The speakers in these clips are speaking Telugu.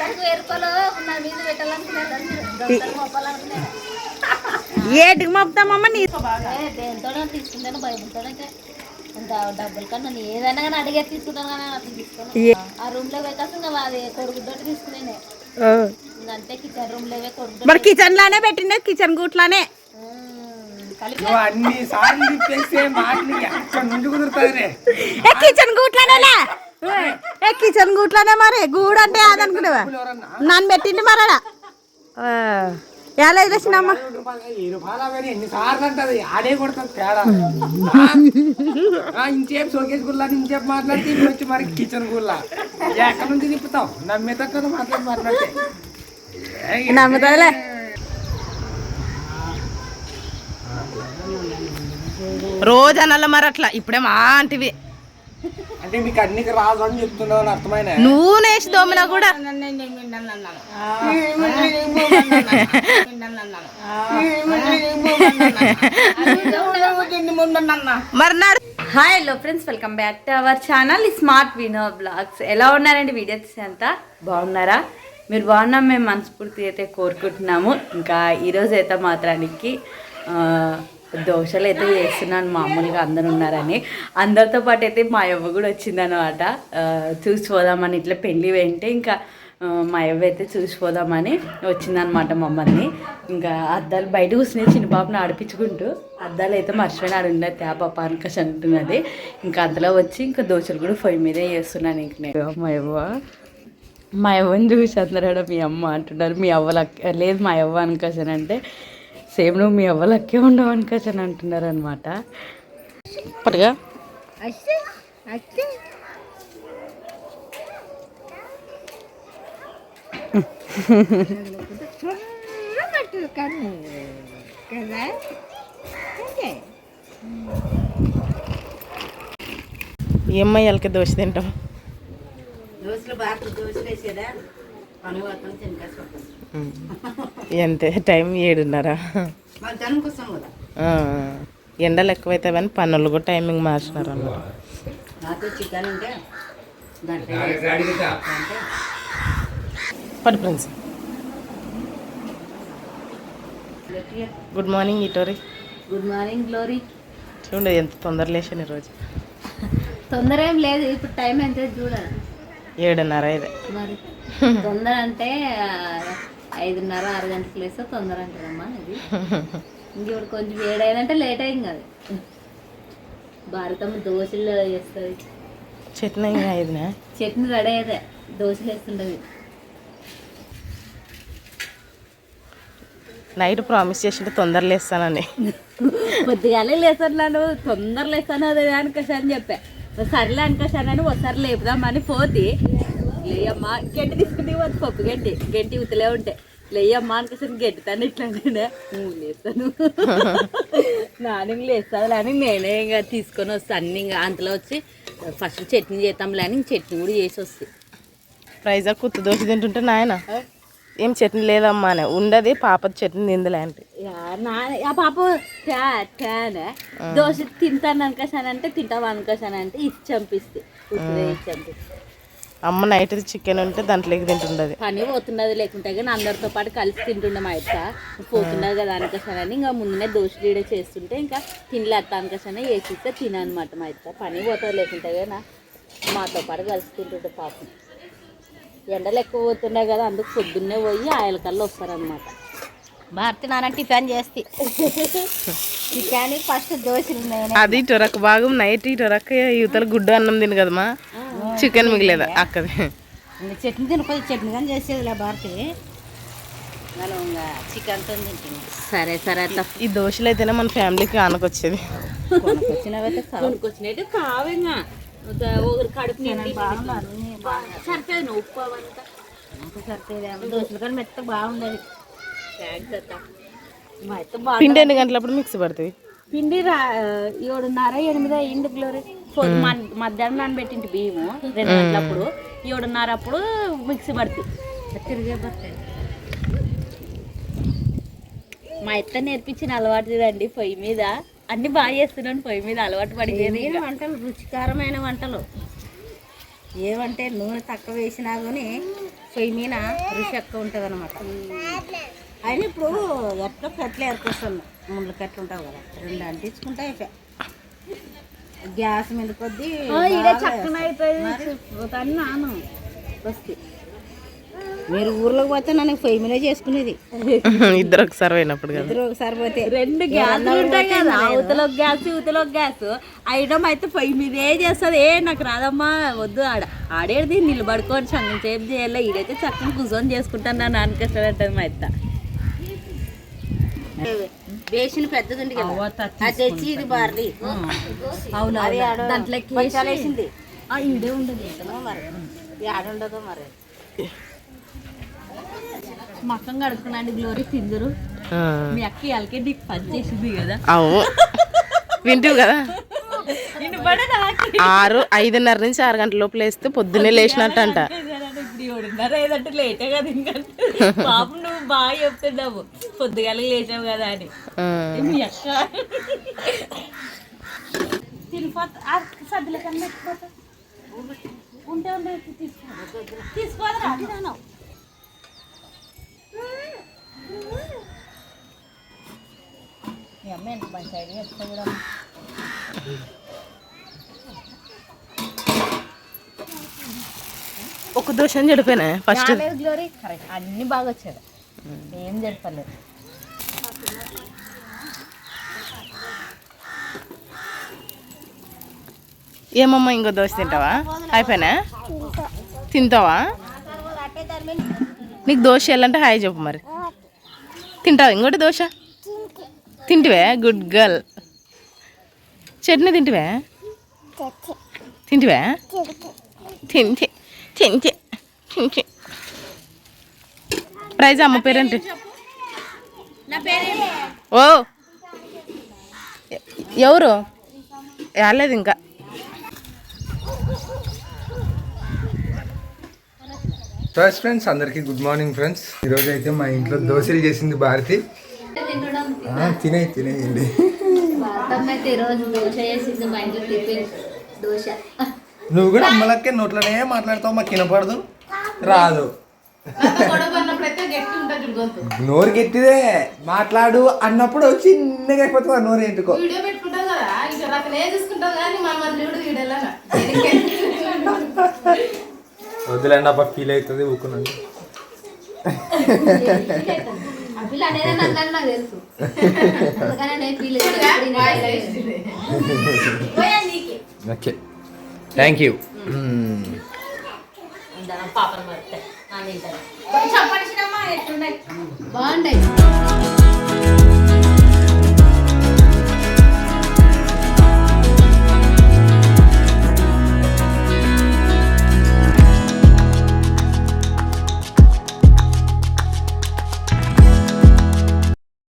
దొంతలకు వేరుకోలో నా మీద పెట్టాలనుకున్నారు దొంతలు మొప్పాలనుకున్నారు ఏటికి మోపుతామమ్మ నీ దేనితోనే తీసుకుంటాను భయపడతానంటే అంత డబ్బులు కన్నా నేను ఏదైనా కానీ అడిగే తీసుకుంటాను కానీ అట్లా తీసుకున్నాను ఆ రూమ్లో అది కొడుకుతోటి తీసుకునే అంతే కిచెన్ రూమ్ లోవే కొడుకు మరి కిచెన్ లానే పెట్టిండే కిచెన్ గూట్లోనే. అన్ని సార్లు తిప్పేస్తే మాటలు ఎక్కడ నుండి కుదురుతుంది ఏ కిచెన్ గూట్లోనే ఏ కిచెన్ గూట్లోనే మరి? గూడు అంటే అదనుకునేవా నన్ను పెట్టింది మరడా ఎలా ఆ, ఇంచేపు షోకేస్ గుల్లా ఇంచేపు మాట్లాడితే ఇప్పుడు వచ్చి మరి కిచెన్ గుల్లా ఎక్కడ నుంచి తిప్పుతావు? నమ్మితే కదా మాట్లాడి మాట్లాడితే. రోజు అనాల మరి అట్లా. ఇప్పుడే మా అంటివి అంటే మీకు అన్ని రాదు అని చెప్తున్నావు అని అర్థమైన? నూనె వేసి దోమినా కూడా? మరి నాడు hi hello friends welcome back to our channel smart వినో blogs ఎలా ఉన్నారండి? వీడియోస్ అంతా బాగున్నారా? మీరు బాగున్నాం మేము మనస్ఫూర్తి అయితే కోరుకుంటున్నాము. ఇంకా ఈరోజు అయితే మాత్రానికి ఆ, దోశలు అయితే చేస్తున్నాను మామూలుగా అందరు ఉన్నారని. అందరితో పాటు అయితే మా అవ్వ కూడా వచ్చిందనమాట చూసిపోదామని ఇట్లా పెళ్ళి వెంటే ఇంకా మా అవ్వ అయితే చూసిపోదామని వచ్చిందనమాట మమ్మల్ని. ఇంకా అద్దాలు బయట కూర్చుని చిన్న పాపను ఆడిపించుకుంటూ అద్దాలు అయితే మర్చిపోయిన ఆడు ఆ పాప అంటున్నది ఇంకా అంతలో వచ్చి ఇంకా దోశలు కూడా పొయ్యి మీదే చేస్తున్నాను ఇంక నేను. మా అవ్వ మా అవ్వని చూసి అందరూ మీ అమ్మ అంటున్నారు మీ అవ్వ లేదు మా అవ్వ అనకషన్ అంటే సేమ్ నువ్వు మీ అవ్వ లక్కే ఉండవు అనకషన్ అంటున్నారు అనమాట ఇప్పటిగా? ఈ అమ్మాయిలకి దోశ తింటాం ఎంత టైం ఏడున్నర? ఆ, ఎండలు ఎక్కువైతే కానీ పనులు కూడా టైమింగ్ మార్చినారు అన్నమాట పడు ఫ్రెండ్స్ గుడ్ మార్నింగ్ ఇటోరి గుడ్ మార్నింగ్ గ్లోరీ. చూడండి ఎంత తొందర లేచాను ఈరోజు. తొందర ఏం లేదు ఇప్పుడు టైం ఎంత? చూడాలి. ఏడున్నర ఇదే మరి తొందర అంటే ఐదున్నర ఆరు గంటలకు లేస్తే తొందర అంటారమ్మా ఇది ఇంకొకటి కొంచెం ఏడైందంటే లేట్ అయింది కదా భారతమ్మ దోశలు వేస్తుంది. చట్నీ ఐదునే? చట్నీ రెడీ అయితే దోశలు వేస్తుంటది. నైట్ ప్రామిస్ చేసింటే తొందర లేస్తానని. పొద్దుగాలే లేస్తున్నాను తొందర లేస్తాను అదే అనుకోసా అని చెప్పా. సర్లే అనుకోసానని ఒకసారి లేపుదామని పోతే లేయమ్మా. గడ్డి తీసుకుని పోతే పప్పు గడ్డి గడ్డి ఉతలే ఉంటే. లేయమ్మా అనుకోసాను గడ్డితాను ఇట్లా అంటే నువ్వు లేస్తాను. నాని లేస్తాను అని నేనే ఇంకా తీసుకొని వస్తాను అన్ని ఇంకా అంతలో వచ్చి ఫస్ట్ చట్నీ చేద్దాంలే అని చట్నీ కూడా చేసి వస్తాయి ప్రైజా కుత్తు దోశ తింటుంటే నాయన? ఏం చట్నీ లేదమ్మా అని. ఉండదు పాప చట్నీ తిందిలే అంటే. యా, నా ఆ పాప దోశ తింటాను అనుకోసానంటే తింటావు అనుకోసానంటే ఇచ్చి చంపిస్తే. ఇచ్చి చంపిస్తే. అమ్మ నైట్ చికెన్ ఉంటే దాంట్లోకి తింటుండదు. పని పోతున్నది లేకుంటే కానీ అందరితో పాటు కలిసి తింటుండే మా ఇక్క పోతున్నది కదా అనుకోసానని ఇంకా ముందునే దోశలు ఈడ చేస్తుంటే ఇంకా తినలేదు అనకసనే వేసిస్తే తిననమాట మా ఇక్క పని పోతుంది లేకుంటే కానీ మాతో పాటు కలిసి తింటుండే పాపం. ఎండలు ఎక్కువ పోతుండే కదా అందుకు పొద్దున్నే పోయి ఆయన కల్లా వస్తారనమాట భారతి నాన్న టిఫిన్ చేస్తే. టిఫిన్ ఫస్ట్ దోశలు నేనే అది టొరక భాగం నైట్ ఈ టొరక యువతల గుడ్డు అన్నం తిను కదమ్మా. చికెన్ మిగిలేదు? అక్కది. చట్నీ తినకపోతే చట్నీ కానీ చేసేదిలే భారతి. మనం ఇంకా చికెన్తో తింటుంది సరే సరే అట్లా ఈ దోశలు అయితేనే మన ఫ్యామిలీకి ఆనకొచ్చేది. కొనుకొచ్చినట్టు కావేగా ఒకరు కడుపు సరిపోయింది నువ్వు ఉప్పు అవంతా. సరిపోయేది దోశలు కానీ మెత్త బాగుండదు. పిండి ఎన్ని గంటలప్పుడు మిక్సీ పడుతుంది? పిండి రా ఏడున్నర ఎనిమిది అయ్యింది గ్లోరీ మధ్యాహ్నం నానబెట్టింటి బియ్యము రెండు గంటలప్పుడు. ఏడున్నర అప్పుడు మిక్సీ పడుతుంది. తిరిగే పడుతుంది. మా అత్త నేర్పించిన అలవాటు చూడండి పొయ్యి మీద. అన్ని బాగా చేస్తున్నాను పొయ్యి మీద అలవాటు పడిపోయింది వంటలు? రుచికరమైన వంటలు. ఏమంటే నూనె తక్కువ వేసినా కానీ పొయ్యి మీద రుచి ఎక్కువ ఉంటుంది అనమాట అయినా ఇప్పుడు ఎట్లా కట్లు ఏర్కొస్తాను ముందు కట్లు ఉంటావు కదా. రెండు అంటించుకుంటే అయిపోయి. గ్యాస్ మీద కొద్దీ వస్తే. మీరు? ఊర్లోకి పోతే నన్ను మీద చేసుకునేది. ఇద్దరు ఒకసారి పోయినప్పుడు ఇద్దరు ఒకసారి పోతే. రెండు గ్యాసులు ఉంటాయి కదా. అవతల ఒక గ్యాస్ ఇవతల గ్యాస్. ఐటమ్ అయితే మీదే చేస్తుంది. ఏ నాకు రాదమ్మా వద్దు ఆడ. ఆడేది నిలబడుకొని చంగం సేపు చేయాలి. ఈడైతే చక్కని కూర్చొని చేసుకుంటాను నా నాన్నకష్టం మా అత్త. బేసిన పెద్దది ఉంది కదా అది తెచ్చి ఇది బారది. అవును దాంట్లోకి వేసింది. ఆ, ఈడే ఉండదు. మరి. ఇది ఉండదో మరి. మక్కం కడుక్కున్నాండి గ్లోరీ తిందురు. మీ అక్క ఎల్కే నీకు పని చేసింది కదా. అవు వింటివి కదా? ఆరు ఐదున్నర నుంచి ఆరు గంటల లోపల వేస్తే పొద్దున్నే లేచినట్టు అంట లేటే కదా ఇంకా. పాపం బాగా చెప్తున్నావు. పొద్దుగాల లేచావు కదా అని. ఉంటే తీసుకోదరా. మీ అమ్మ ఎంత మంచి ఐడియా చెప్తా ఒక అని చెడిపోయినా ఫస్ట్. రాలేదు గ్లోరీ కరెక్ట్. అన్ని బాగా వచ్చాడు ఏం చెప్పలేదు. ఏమమ్మా ఇంకో దోశ తింటావా? అయిపోయినా? తింటావా? నీకు దోశ వెళ్ళంటే హాయ్ చెప్పు మరి. తింటావా? ఇంకోటి దోశ? తింటివే? Good girl. చట్నీ తింటివే? తింటివే? తింటి. తింటి. తింటి. ప్రైజ్ అమ్మ పేరేంటి? ఓ. ఎవరు? రాలేదు ఇంకా. ఫస్ట్ ఫ్రెండ్స్ అందరికీ గుడ్ మార్నింగ్ ఫ్రెండ్స్ ఈరోజు అయితే మా ఇంట్లో దోశలు చేసింది భారతి. తినే తినేయండి ఈరోజు దోశ చేసింది మా ఇంట్లో టిఫిన్ దోశ. నువ్వు కూడా అమ్మలకే నోట్లోనే మాట్లాడతావు మాకు వినపడదు. రాదు. నోరు గట్టిదే మాట్లాడు అన్నప్పుడు చిన్నగా అయిపోతుంది ఆ నోరు ఏంటుకో వద్దులేండి అబ్బా ఫీల్ అవుతుంది ఓకే. థ్యాంక్ యూ పాపం బాగుంటాయి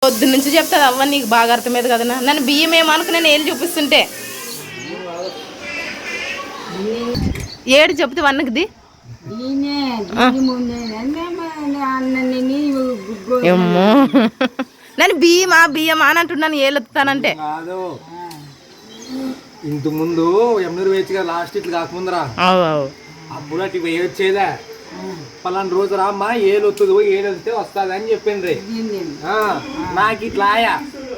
పొద్దు నుంచి చెప్తాది అవ్వ నీకు బాగా అర్థమయ్యేది కదా నన్ను బియ్యం ఏమనుకుని నేను ఏం చూపిస్తుంటే. ఏడు చెప్తే వన్నకిది. ఏమ్మో నన్ను బియ్యమా బియ్యమా అని అంటున్నాను ఏలెత్తానంటే కాదు. ఇంత ముందు ఎమ్నూరు వేయచ్చు కదా లాస్ట్ ఇట్లా కాకముందరా. అవు అవు. అప్పుడు అటు వేయొచ్చేదా పలానా రోజు రామ్మా ఏలు వస్తుంది ఏలు వస్తే వస్తుంది అని చెప్పిండ్రి. ఆ, నాకు ఇట్లా ఆయా.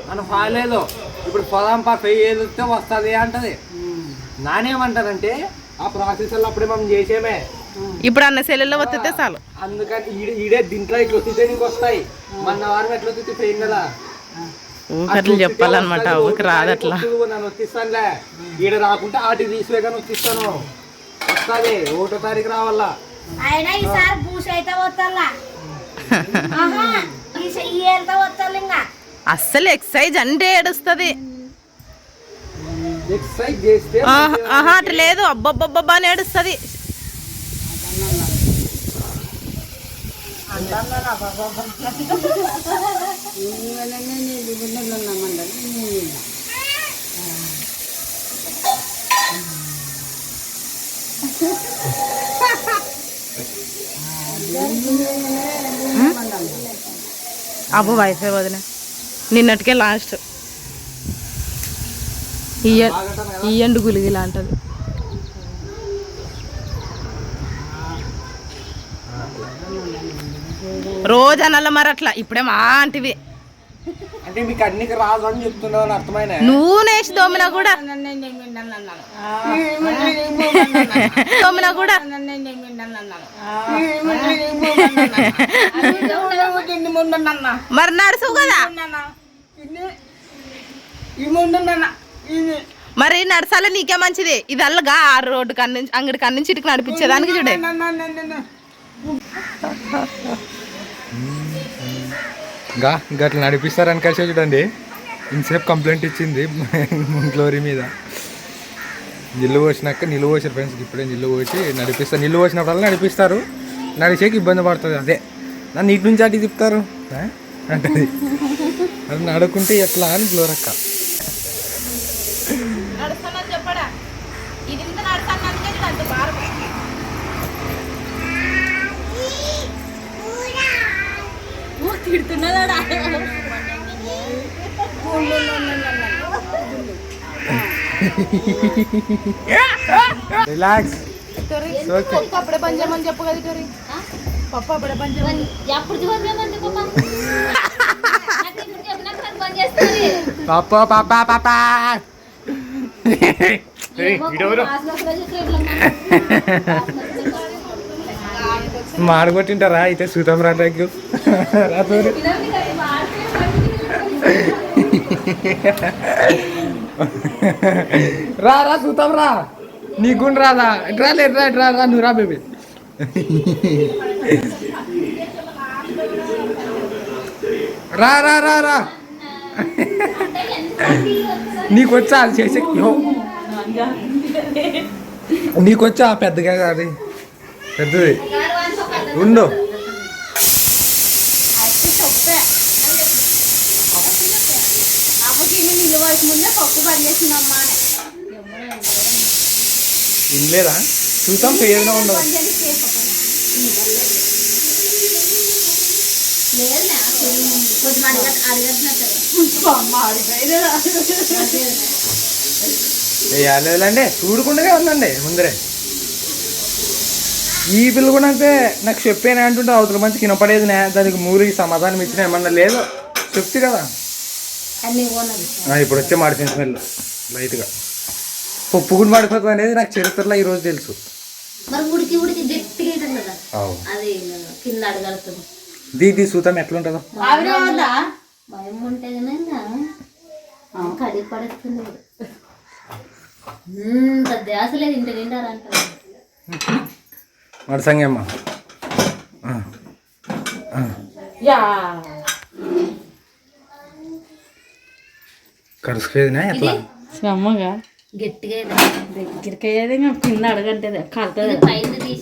నన్ను ఫాలేదు ఇప్పుడు పొదంపా పెయ్యి ఏలు వస్తే వస్తుంది అంటది. నానేమంటారంటే ఆ ప్రాసెస్ అప్పుడే మనం చేసేమే. ఇప్పుడు అన్న సెల్లులో వస్తే చాలు. అందుకని ఈడే ఈడే దీంట్లో ఇట్లా వస్తే నీకు వస్తాయి. మన వారం ఎట్లా వస్తే పెయిన్ కదా? ఊకట్లు చెప్పాలన్నమాట ఊరికి రాదు అట్లా. నన్ను ఈడ రాకుంటే ఆటికి తీసివే కానీ వస్తాను వస్తుంది. ఒకటో తారీఖు రావాలా? అయినా ఈసారి అయితే వస్తాలా అస్సలు ఎక్సైజ్ అంటే ఏడుస్తుంది. ఎక్సర్సైజ్ చేస్తే ఆహా అటు లేదు. అబ్బబ్బబ్బబ్బా అని ఏడుస్తుంది. అబ్బో వయసే వదిన. నిన్నటికే లాస్ట్. ఇయ్య ఇయ్యండు గులిగిలా అంటది రోజు అనాల మరి అట్లా ఇప్పుడే మా అంటివి అంటే మీకు అన్నికి రాదు అని చెప్తున్నావు అని అర్థమైన నూనె వేసి దోమినా కూడా దోమినా కూడా మరి నడుసు కదా మరి నడసాల నీకే మంచిది ఇది అల్లగా ఆ రోడ్డు కన్నుంచి అంగడి కన్నుంచి ఇటుకు నడిపించేదానికి చూడే గా గట్ల నడిపిస్తారని కలిసి చూడండి. ఇంతసేపు కంప్లైంట్ ఇచ్చింది గ్లోరీ మీద. నిల్లు పోసినాక నిల్లు పోసారు ఫ్రెండ్స్ ఇప్పుడే నిల్లు పోసి నడిపిస్తారు. నిల్లు పోసినప్పుడల్లా నడిపిస్తారు. నడిచేకి ఇబ్బంది పడుతుంది అదే. నన్ను ఇటు నుంచి అటు తిప్పుతారు? ఆ? అంటది. అది నడుకుంటే ఎట్లా అని గ్లోరక్క తిడుతున్నదా రిలాక్స్ అప్పుడే పని చేయమని చెప్పు కదా టోరీ పప్పు అప్పుడే పని చేయమని ఎప్పుడు చూడమంది పాప? నాకు ఇప్పుడు చెప్పినట్టు నాకు పని చేస్తుంది పాప పాప పాప మాడగొట్టింటారా? అయితే సూతం రా రా రా సూతం రా. నీ గుండు రాదా రా. లే రా రా నువ్వు రా బేబీ. రా రా రా రా. నీకు వచ్చా చేసే యో. నీకు వచ్చా పెద్దగా అది పెద్దది. ఉండు. ఇన్లేదా? చూద్దాం ఏదైనా ఉండదు. వేయాలండి చూడకుండానే ఉందండి ముందరే. ఈ పిల్ల కూడా అంతే. నాకు చెప్పేనా అంటుంటే అవతల మంచి కినపడేది నే దానికి మూలికి సమాధానం ఇచ్చిన ఏమన్నా లేదు. చెప్తే కదా. ఆ, ఇప్పుడు వచ్చే మాడిపోయిన స్మెల్ లైట్గా. పప్పు కూడా మాడిపోతుంది అనేది నాకు చరిత్రలో ఈరోజు తెలుసు. దీది సూతం ఎట్లుంటుందో. భయం మడసంగి అమ్మ కరుసుకునేదినా ఎట్లా? అమ్మగా గట్టిగా దగ్గరికి అయ్యేది ఇంకా కింద అడగంటే కలుతుంది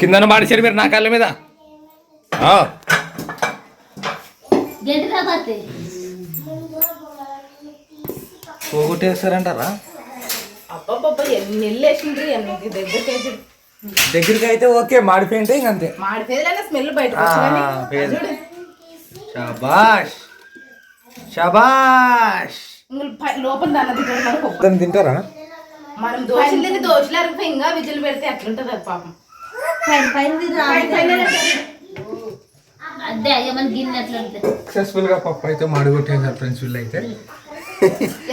కిందన మాడిచారు మీరు నా కళ్ళ మీద? ఆ, గట్టి రాబోతే. పోగొట్టేస్తారంటారా? అబ్బబ్బబ్బ ఎన్ని నెల్లు వేసిండ్రి ఎన్ని దగ్గరికి వేసి దగ్గరికి అయితే ఓకే మాడిపోయింటే ఇంక అంతే మాడిపోయేదైనా స్మెల్ పేరు. షాబాష్. షాబాష్. లోపల దాన్ని తింటారు మనం దోశలు తిని దోశలు అరిగిపోయి ఇంకా విజులు పెడితే ఎట్లుంటది అది పాపం. సక్సెస్ఫుల్గా పప్పు అయితే మాడిగొట్టేసారు ఫ్రెండ్స్ వీళ్ళు అయితే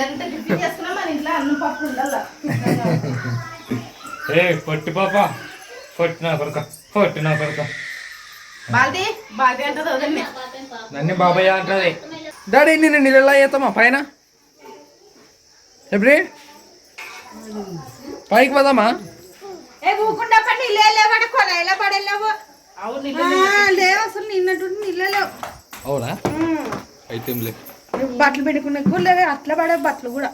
ఎంత టిఫిన్ చేసుకున్నా మన ఇంట్లో అన్నం పప్పు ఉండాల? ఏ పొట్టి పాప. పొట్టిన కొరక బాల్ది బాల్ది అంటే వదండి నన్ను. బాబాయ్ అంటది. డాడీ నేను నీళ్ళ అవుతామా పైన? ఎప్పుడు? పైకి పోదామా? అవును లేవు. అసలు నిన్నట్టు నీళ్ళే లేవు. అవునా? అయితే బట్టలు పెట్టుకునే కూడా అట్లా పడే బట్టలు కూడా.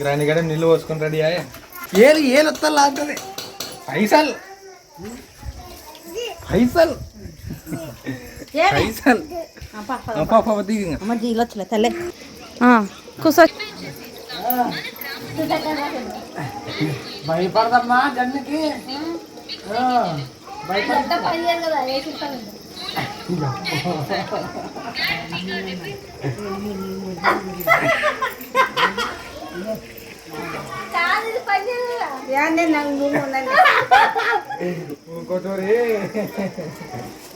గ్రాని గడ నీళ్ళు పోసుకొని రెడీ అయ్యా. ఏలు ఏలు వస్తా లాగుతుంది పైసల్ పైసల్ పైసల్ పాప దిగి అమ్మ జీలు వచ్చలే తల్లే కూర్చో భయపడదమ్మా జన్మకి ఇంకోటోరి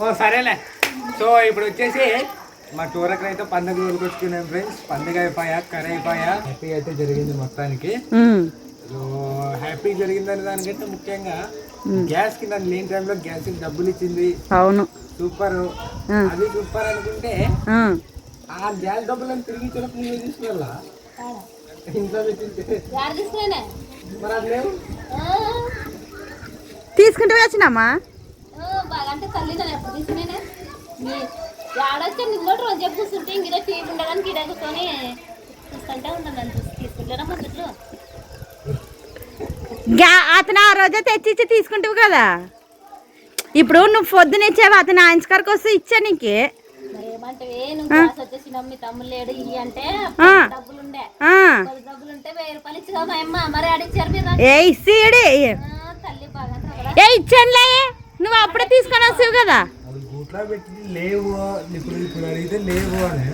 ఓ సరేలే సో ఇప్పుడు వచ్చేసి మా టూరక్ అయితే పండుగ రోజుకొచ్చుకున్నాం ఫ్రెండ్స్ పండుగ అయిపోయా కర్రీ అయిపోయా హ్యాపీ అయితే జరిగింది మొత్తానికి సో హ్యాపీ జరిగిందని దానికంటే ముఖ్యంగా గ్యాస్కి నన్ను లేని టైంలో గ్యాస్కి డబ్బులు ఇచ్చింది అవును సూపర్ అది సూపర్ అనుకుంటే ఆ. ఆ గ్యాస్ డబ్బులను తిరిగి నువ్వు తీసుకెళ్ళా ఇంట్లో తీసుకుంటూ వచ్చినామా? అంటే తల్లి తీసుకునే రోజు చెప్పు కూర్చుంటే ఇంక టీవీ ఉండడానికి చూస్తుంటే చూసి తీసుకుంటారా అతను ఆ రోజే తెచ్చిచ్చి తీసుకుంటావు కదా? ఇప్పుడు నువ్వు పొద్దున ఇచ్చావు? అతను ఆయించుకారికి వస్తే ఇచ్చా నీకు? ఇచ్చి ఏ ఇచ్చానులే. నువ్వు అప్పుడే తీసుకొని వస్తావు కదా. అది గూట్లో పెట్టి లేవు. ఇప్పుడు ఇప్పుడు అడిగితే లేవు అని.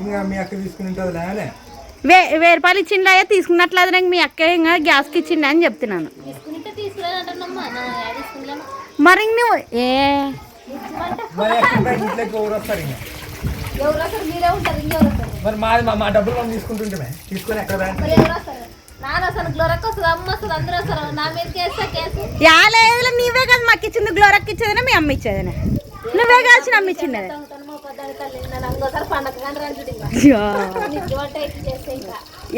ఇంకా మీ అక్క తీసుకుని ఉంటుంది లేనే వే ఇచ్చిండా తీసుకున్నట్లేదు నాకు మీ అక్క ఇంకా గ్యాస్కి ఇచ్చిండా అని చెప్తున్నాను. మరి నువ్వు ఏ. మరి మాది మా మా డబ్బులు మనం తీసుకుంటుంటే తీసుకొని ఎక్కడ నీవే కదా మాకు ఇచ్చింది. గ్లోరక్ ఇచ్చేదనే మీ అమ్మ ఇచ్చేదనే? నువ్వే కాల్చిన అమ్మ ఇచ్చింది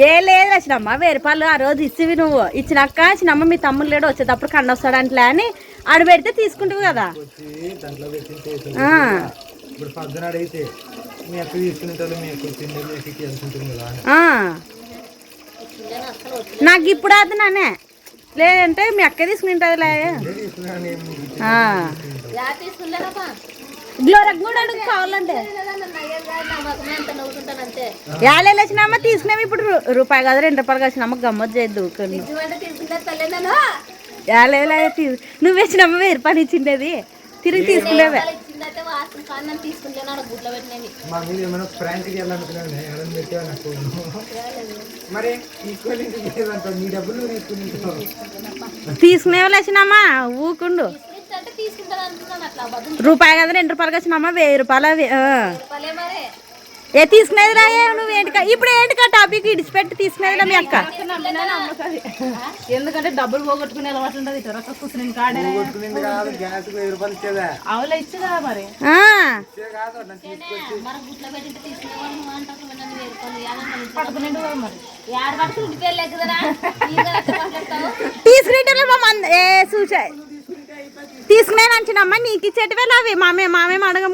ఏ లేదు వచ్చినమ్మ వెయ్యి రూపాయలు ఆ రోజు ఇచ్చివి నువ్వు. ఇచ్చినాక చిన్నమ్మ మీ తమ్ముడు లేడు వచ్చేటప్పుడు కండ వస్తాడు అంటలే అని ఆడ పెడితే తీసుకుంటావు కదా. నాకు ఇప్పుడు అతనే లేదంటే మీ అక్క తీసుకుంటుందిలే. గ్లోరక్ కూడా అడుగు కావాలంటే. యాలేలు వచ్చినామా తీసుకున్నాము ఇప్పుడు రూపాయి కాదు రెండు రూపాయలు వచ్చినామా గమ్మత్ చేయద్దు యాలేలా నువ్వు వచ్చినామా వెయ్యి రూపాయలు ఇచ్చిండేది. తిరిగి తీసుకునేవే. వాళ్ళు ఇచ్చిందైతే వాసన కానీ నన్ను తీసుకుంటాను ఆడ గుడ్లో పెట్టినవి. మా మీద ఏమైనా ప్రాంక్ చేయాలనుకున్నాను ఎవరైనా పెట్టావు నాకు? మరి ఈక్వల్ ఇంటికి లేదంట మీ డబ్బులు నువ్వు తీసుకుని వచ్చినామా? ఊకుండు రూపాయి కదా రెండు రూపాయలకి వచ్చినామా? వెయ్యి రూపాయలు ఏ తీసుకునేది రాయే నువ్వు ఏంటికా? ఇప్పుడు ఏంటికా టాపిక్ ఇడిచిపెట్టి తీసుకునేది మీ అక్క? ఎందుకంటే డబ్బులు పోగొట్టుకునే అలవాటు మాట్లాడతావు తీసుకునేటోళ్ళు మా మంద ఏ చూసా తీసుకునే అంచినమ్మా నీకు ఇచ్చేటివే అవి మామే మామేం అడగం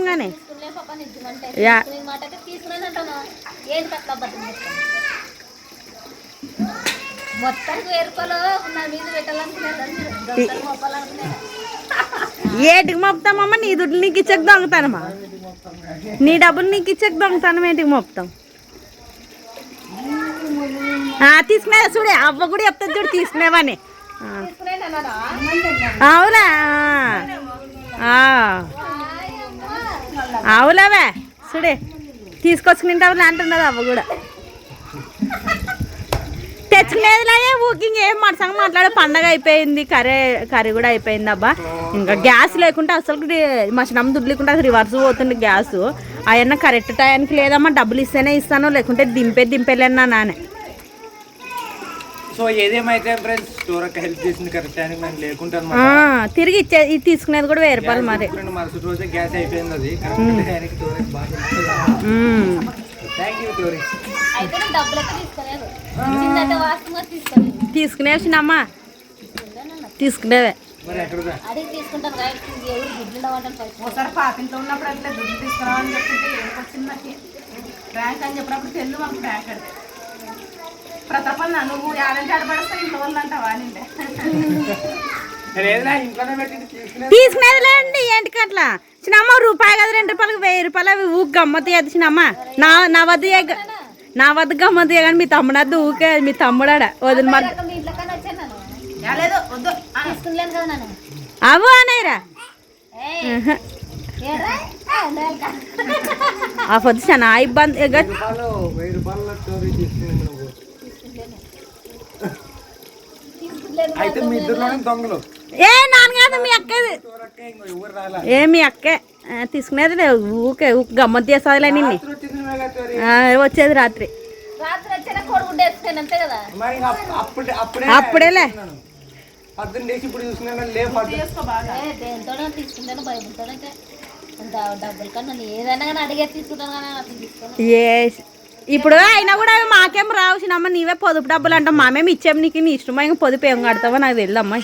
యా. నీ మాట అయితే తీసుకున్నాను అంటాను ఏంటి అట్లా అబద్ధం చెప్తాను మొత్తానికి వేరుకోలు నా మీద పెట్టాలనుకున్నాను. ఏటికి మోపుతామమ్మా నీ దుడ్లు నీకు ఇచ్చాక దొంగతానమ్మా నీ డబ్బులు నీకు ఇచ్చాక దొంగతానం ఏంటికి మోపుతాం? తీసుకునే చూడే అవ్వ కూడా చెప్తుంది చూడు తీసుకునేవని. అవునా? ఆ. అవులావే చూడే. తీసుకొచ్చుకుంటావులే అంటున్నది అవ్వ కూడా. తెచ్చుకునేదిలే ఊకింగ్ ఏం మనసంగా మాట్లాడే పండగ అయిపోయింది కర్రీ కర్రీ కూడా అయిపోయింది అబ్బా. ఇంకా గ్యాస్ లేకుంటే అసలు మసనమ్మ దుడ్డు లేకుంటే అసలు రివర్స్ పోతుంది గ్యాస్. అవన్నీ కరెక్ట్ టైంకి లేదమ్మా డబ్బులు ఇస్తేనే ఇస్తాను లేకుంటే దింపే దింపేలేనా నానే. సో ఏదేమైతే ఫ్రెండ్స్ స్టోర్ హెల్ప్ చేసింది కరెక్ట్ మేము లేకుంటే ఆ, తిరిగి ఇచ్చే ఇది తీసుకునేది కూడా వెయ్యి రూపాయలు మరి మరుసటి రోజే గ్యాస్ అయిపోయింది అది. కరెక్ట్ టైంకి టోరెక్స్ బాగా. థ్యాంక్ యూ తీసుకునే వచ్చినమ్మా తీసుకునేవే ఒకసారి పాతింట్లో ఉన్నప్పుడు అట్లా దుడ్డు తీసుకురావని నాకు. బ్యాంక్ అని చెప్పినప్పుడు తెల్లు మాకు అంటే. ప్రతాపన్న నువ్వు యాడంటే ఆడపడేస్తా ఇంట్లో వాళ్ళు అంటావా నిండే ఏంటికి అట్లా. చిన్నమ్మ రూపాయి కదా రెండు రూపాయలకు వెయ్యి రూపాయలు అవి ఊ గమ్మత్ అది చిన్నమ్మ. నా నా వద్ద నా వద్ద గమ్మత్ కానీ మీ తమ్ముడు వద్ద ఊకే మీ తమ్ముడాడ వదిన మరి అవు అనేరా. ఆ. పొద్దు చాలా ఇబ్బంది ఇక రూపాయలు వెయ్యి రూపాయల స్టోరీ తీసుకుని నువ్వు అయితే మీ ఇద్దరులోనే దొంగలు. ఏ నాన్నగారు మీ అక్కది. ఏ మీ అక్కే. తీసుకునేది లేదు ఊకే ఊకే గమ్మత్ చేసేదిలే నిన్ను. వచ్చింది రాత్రి. అప్పుడేలే. ఇప్పుడు చూసుకున్నాను దేంతోనో తీసుకుంటాను డబ్బులు కన్నా ఏదైనా కానీ అడిగే తీసుకుంటాను కానీ ఏ ఇప్పుడు అయినా కూడా అవి మాకేం రావు చిన్నమ్మ నీవే పొదుపు డబ్బులు అంటాం మామేమి ఇచ్చాము నీకు నీ ఇష్టమా? ఇంకా పొదుపు ఏం కడతావో నాకు తెలియదమ్మా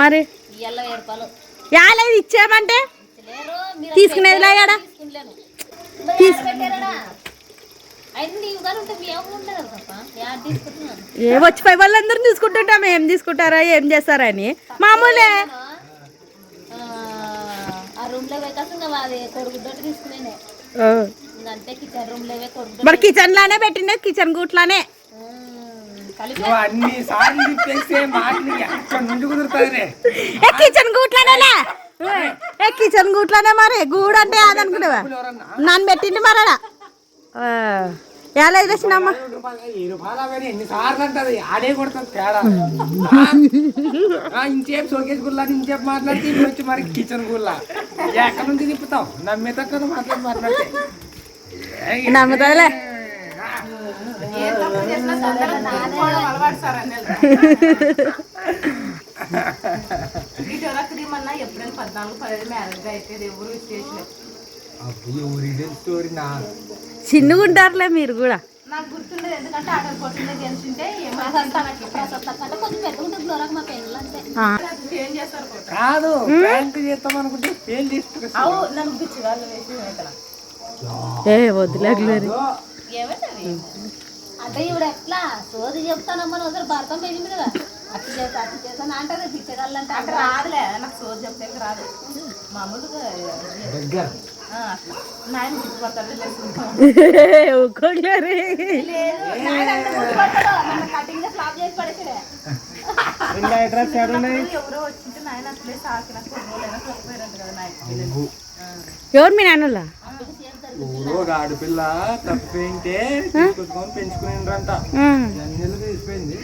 మరి? యాలేదు ఇచ్చామంటే లేరు మీరు తీసుకునేది లేడా తీసుకుంటాను మరి యాడ పెట్టారడా? అయితే నీవు కానీ ఉంటే మీ ఎవరు ఉంటారు కదా ఏ వచ్చిపోయి వాళ్ళందరూ చూసుకుంటుంటాం. ఏం తీసుకుంటారా ఏం చేస్తారని. మామూలే. ఆ, ఆ రూమ్లో వేకాసం ఇంకా అది కొడుకుతో తీసుకునేనే ఆ. ఇంకా అంతే కిచెన్ రూమ్ లోవే కొడుకు మరి కిచెన్ లానే పెట్టిండే కిచెన్ గూట్లానే. కలిపి నువ్వు అన్ని సార్లు తిప్పేస్తే మాటలు ఎక్కడ నుండి కుదురుతుంది ఏ కిచెన్ గూట్లానే ఏ కిచెన్ గూట్లానే మరి గూడు అంటే అదనుకునేవా నన్ను పెట్టింది మరడా ఎలా చిన్నమ్మ ఏడు రూపాయలు ఏ రూపాయలు అవన్నీ ఎన్ని సార్లు అంటది? ఆడే కొడుతుంది తేడా. ఆ, ఇంచేపు షోకేస్ గుల్లా ఇంచేపు మాట్లాడితే ఇప్పుడు వచ్చి మరి కిచెన్ గుల్లా ఎక్కడ నుంచి తిప్పుతావు? నమ్మితే కదా మాట్లాడి మాట్లాడితే. నమ్ముతుందిలే పద్నాలుగు పదిహేను మ్యారేజ్ అయితే ఎవరు ఉంటారులే మీరు కూడా నాకు గుర్తుండదు ఎందుకంటే ఆటలు పోతుండే గెలిచింటే అంటే కొంచెం పెద్ద ఉంటుంది దూరకు మా పెళ్ళి అంతే. ఆ. ఏం చేస్తారు కొట్ట కాదు ప్యాంట్ చేస్తాం అనుకుంటే నన్ను పిచ్చి వాళ్ళు వేసి ఏ ఏమంటది అంటే ఇప్పుడు ఎట్లా? సోది చెప్తానమ్మా ఒకసారి భర్త పెళ్ళింది కదా. అట్లా చేస్తా అట్లా చేస్తాను అంటారు పిచ్చగాళ్ళంటే అంటే రాదులే నాకు సోది చెప్తే రాదు. మామూలుగా దగ్గర. ఎవరు మీ నాన్నలా ఊరో ఆడపిల్ల తప్పిపోయింటే తీసుకొచ్చుకొని పెంచుకునిండ్రంట. నెలలు తీసిపోయింది?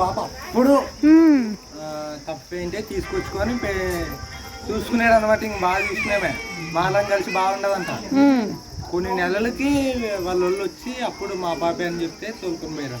పాప అప్పుడు తప్పిపోయింటే తీసుకొచ్చుకొని చూసుకునేది అనమాట ఇంక బాగా చూసుకునేమే వాళ్ళం కలిసి బాగుండదంట. కొన్ని నెలలకి వాళ్ళ వాళ్ళు వచ్చి అప్పుడు మా పాప అని చెప్తే తోలుకొని పోయారు